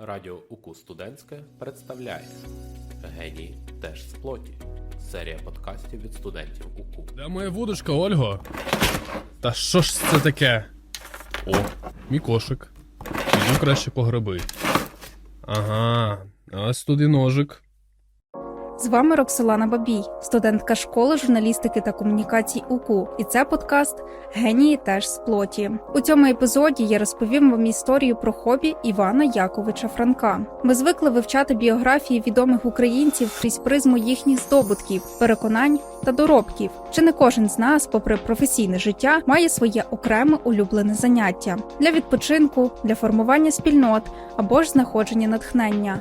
Радіо УКУ Студентське представляє Геній теж з плоті. Серія подкастів від студентів УКУ. Де моя вудочка, Ольго? Та що ж це таке? О, мій кошик. Піду краще по гриби. Ага, ось тут і ножик. З вами Роксолана Бабій, студентка школи журналістики та комунікацій УКУ, і це подкаст Генії теж з плоті. У цьому епізоді я розповім вам історію про хобі Івана Яковича Франка. Ми звикли вивчати біографії відомих українців крізь призму їхніх здобутків, переконань та доробків. Чи не кожен з нас, попри професійне життя, має своє окреме улюблене заняття для відпочинку, для формування спільнот або ж знаходження натхнення.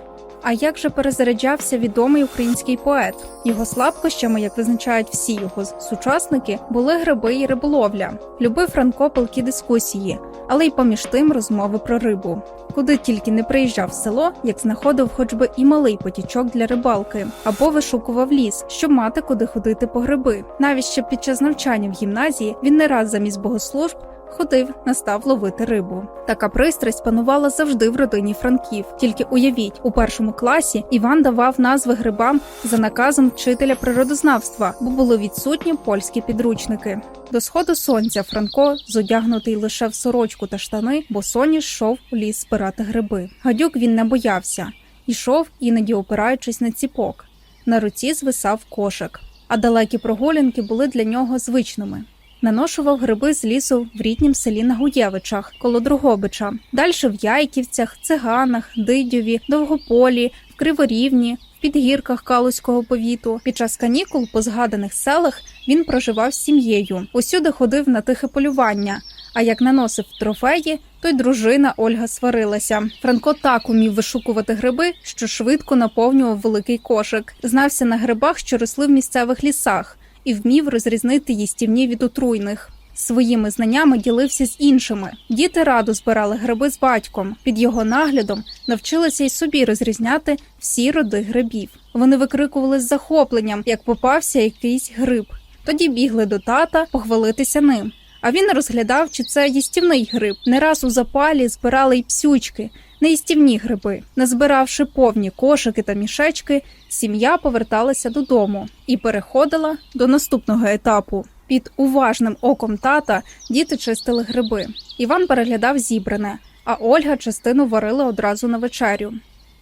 А як же перезаряджався відомий український поет? Його слабкощами, як визначають всі його сучасники, були гриби і риболовля. Любив Франко палкі дискусії, але й поміж тим розмови про рибу. Куди тільки не приїжджав в село, як знаходив хоч би і малий потічок для рибалки, або вишукував ліс, щоб мати куди ходити по гриби. Навіть ще під час навчання в гімназії він не раз замість богослужб ходив на став ловити рибу. Така пристрасть панувала завжди в родині Франків. Тільки уявіть, у першому класі Іван давав назви грибам за наказом вчителя природознавства, бо були відсутні польські підручники. До сходу сонця Франко, зодягнутий лише в сорочку та штани, бо соні йшов у ліс збирати гриби. Гадюк він не боявся, йшов, іноді опираючись на ціпок. На руці звисав кошик, а далекі прогулянки були для нього звичними. Наношував гриби з лісу в ріднім селі Нагуєвичах коло Другобича, далі в Яйківцях, Циганах, Дидьові, Довгополі, в Криворівні, в підгірках Калузького повіту. Під час канікул по згаданих селах він проживав з сім'єю. Усюди ходив на тихе полювання. А як наносив трофеї, то й дружина Ольга сварилася. Франко так умів вишукувати гриби, що швидко наповнював великий кошик. Знався на грибах, що росли в місцевих лісах і вмів розрізнити їстівні від отруйних. Своїми знаннями ділився з іншими. Діти радо збирали гриби з батьком. Під його наглядом навчилися й собі розрізняти всі роди грибів. Вони викрикували з захопленням, як попався якийсь гриб. Тоді бігли до тата похвалитися ним. А він розглядав, чи це їстівний гриб. Не раз у запалі збирали й псючки, неїстівні гриби. Назбиравши повні кошики та мішечки, сім'я поверталася додому і переходила до наступного етапу. Під уважним оком тата діти чистили гриби. Іван переглядав зібране, а Ольга частину варила одразу на вечерю.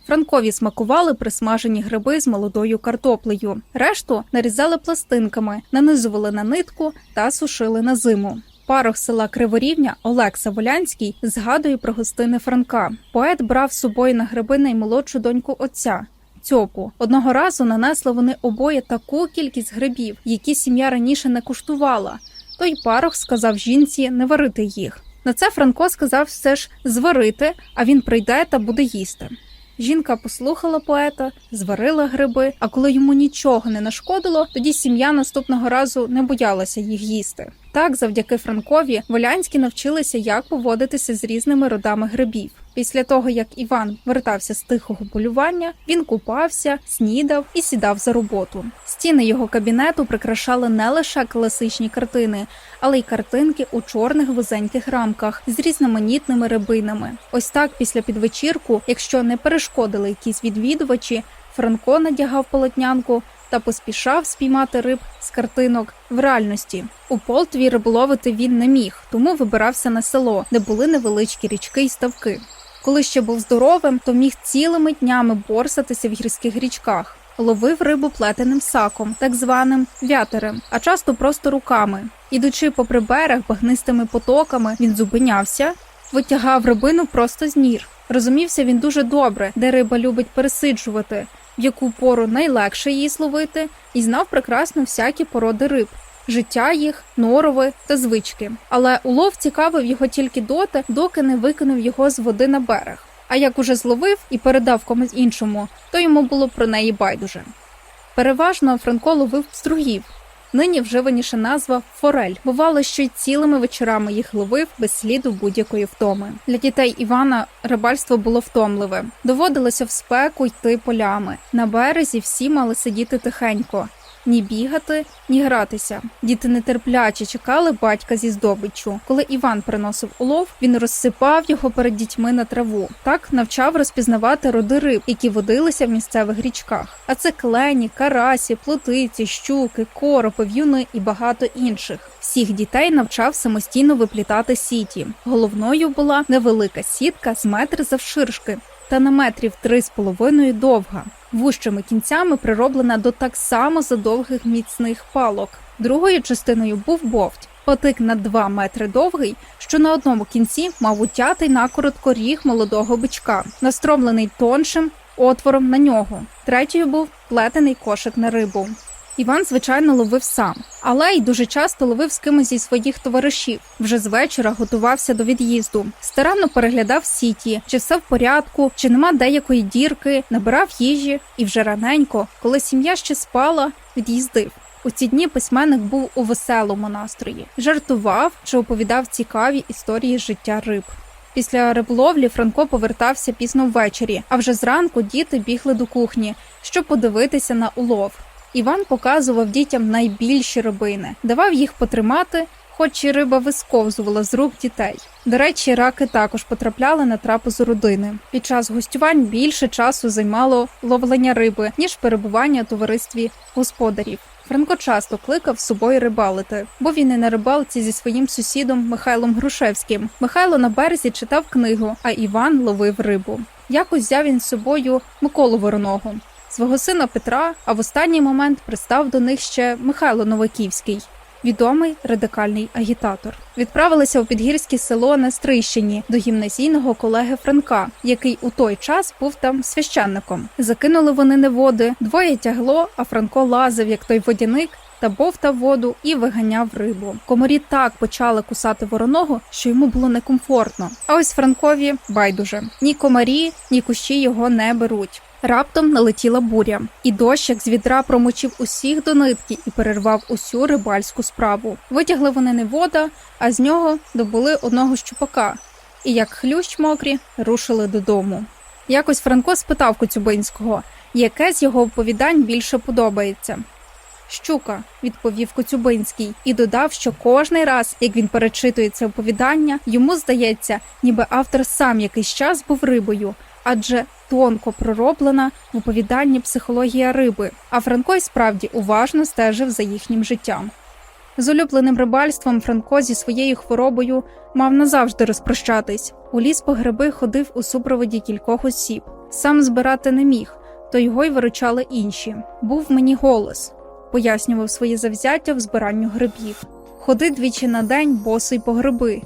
Франкові смакували присмажені гриби з молодою картоплею. Решту нарізали пластинками, нанизували на нитку та сушили на зиму. Парох села Криворівня Олекса Волянський згадує про гостини Франка. Поет брав з собою на гриби наймолодшу доньку отця. Цьопу одного разу нанесли вони обоє таку кількість грибів, які сім'я раніше не куштувала. Той парох сказав жінці не варити їх. На це Франко сказав все ж зварити, а він прийде та буде їсти. Жінка послухала поета, зварила гриби, а коли йому нічого не нашкодило, тоді сім'я наступного разу не боялася їх їсти. Так, завдяки Франкові, волянські навчилися, як поводитися з різними родами грибів. Після того, як Іван вертався з тихого полювання, він купався, снідав і сідав за роботу. Стіни його кабінету прикрашали не лише класичні картини, але й картинки у чорних вузеньких рамках з різноманітними рибинами. Ось так, після підвечірку, якщо не перешкодили якісь відвідувачі, Франко надягав полотнянку та поспішав спіймати риб з картинок в реальності. У Полтві риболовити він не міг, тому вибирався на село, де були невеличкі річки й ставки. Коли ще був здоровим, то міг цілими днями борсатися в гірських річках. Ловив рибу плетеним саком, так званим вятерем, а часто просто руками. Ідучи попри берег багнистими потоками, він зупинявся, витягав рибину просто з нір. Розумівся він дуже добре, де риба любить пересиджувати, в яку пору найлегше її зловити, і знав прекрасно всякі породи риб. Життя їх, норови та звички. Але улов цікавив його тільки доти, доки не викинув його з води на берег. А як уже зловив і передав комусь іншому, то йому було про неї байдуже. Переважно Франко ловив стругів. Нині вживаніша назва форель. Бувало, що й цілими вечорами їх ловив без сліду будь-якої втоми. Для дітей Івана рибальство було втомливе. Доводилося в спеку йти полями. На березі всі мали сидіти тихенько. Ні бігати, ні гратися. Діти нетерпляче чекали батька зі здобиччю. Коли Іван приносив улов, він розсипав його перед дітьми на траву. Так навчав розпізнавати роди риб, які водилися в місцевих річках. А це клені, карасі, плотиці, щуки, коропи, в'юни і багато інших. Всіх дітей навчав самостійно виплітати сіті. Головною була невелика сітка з метр завширшки та на метрів три з половиною довга. Вущими кінцями прироблена до так само задовгих міцних палок. Другою частиною був бовть. Патик на 2 метри довгий, що на одному кінці мав утятий накоротко ріг молодого бичка, настромлений тоншим отвором на нього. Третьою був плетений кошик на рибу. Іван, звичайно, ловив сам, але й дуже часто ловив з кимось зі своїх товаришів. Вже з вечора готувався до від'їзду. Старанно переглядав сіті, чи все в порядку, чи нема деякої дірки, набирав їжі, і вже раненько, коли сім'я ще спала, від'їздив. У ці дні письменник був у веселому настрої, жартував чи оповідав цікаві історії життя риб. Після риболовлі Франко повертався пізно ввечері, а вже зранку діти бігли до кухні, щоб подивитися на улов. Іван показував дітям найбільші рибини, давав їх потримати, хоч і риба висковзувала з рук дітей. До речі, раки також потрапляли на трапезу родини. Під час гостювань більше часу займало ловлення риби, ніж перебування у товаристві господарів. Франко часто кликав з собою рибалити, бо він і на рибалці зі своїм сусідом Михайлом Грушевським. Михайло на березі читав книгу, а Іван ловив рибу. Якось взяв він з собою Миколу Вороного, свого сина Петра, а в останній момент пристав до них ще Михайло Новаківський, відомий радикальний агітатор. Відправилися у підгірське село на Стрищині до гімназійного колеги Франка, який у той час був там священником. Закинули вони не води, двоє тягло, а Франко лазив, як той водяник. Та бовтав воду і виганяв рибу. Комарі так почали кусати вороного, що йому було некомфортно. А ось Франкові байдуже ні комарі, ні кущі його не беруть. Раптом налетіла буря, і дощ, як з відра, промочив усіх до нитки і перервав усю рибальську справу. Витягли вони не вода, а з нього добули одного щупака, і як хлющ мокрі рушили додому. Якось Франко спитав Коцюбинського, яке з його оповідань більше подобається. Щука, відповів Коцюбинський, і додав, що кожний раз, як він перечитує це оповідання, йому здається, ніби автор сам якийсь час був рибою, адже тонко пророблена в оповіданні психологія риби. А Франко й справді уважно стежив за їхнім життям. З улюбленим рибальством Франко зі своєю хворобою мав назавжди розпрощатись. У ліс по гриби ходив у супроводі кількох осіб. Сам збирати не міг, то його й виручали інші. Був мені голос, пояснював своє завзяття в збиранню грибів. Ходи двічі на день босий по гриби,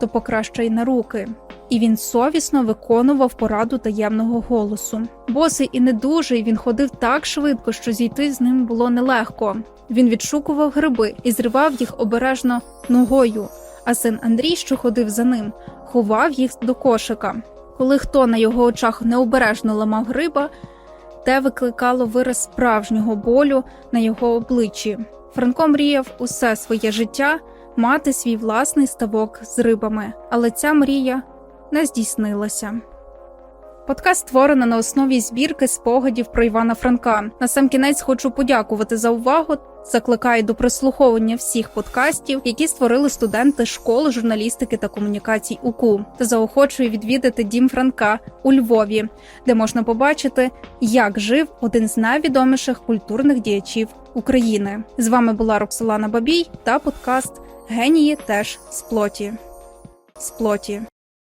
то покращай на руки. І він совісно виконував пораду таємного голосу. Босий і недужий він ходив так швидко, що зійти з ним було нелегко. Він відшукував гриби і зривав їх обережно ногою. А син Андрій, що ходив за ним, ховав їх до кошика. Коли хто на його очах необережно ламав гриба, те викликало вираз справжнього болю на його обличчі. Франко мріяв усе своє життя мати свій власний ставок з рибами, але ця мрія не здійснилася. Подкаст створено на основі збірки спогадів про Івана Франка. На сам кінець хочу подякувати за увагу. Закликаю до прослуховування всіх подкастів, які створили студенти школи журналістики та комунікацій УКУ, та заохочую відвідати дім Франка у Львові, де можна побачити, як жив один з найвідоміших культурних діячів України. З вами була Роксолана Бабій та подкаст Генії теж з плоті. З плоті.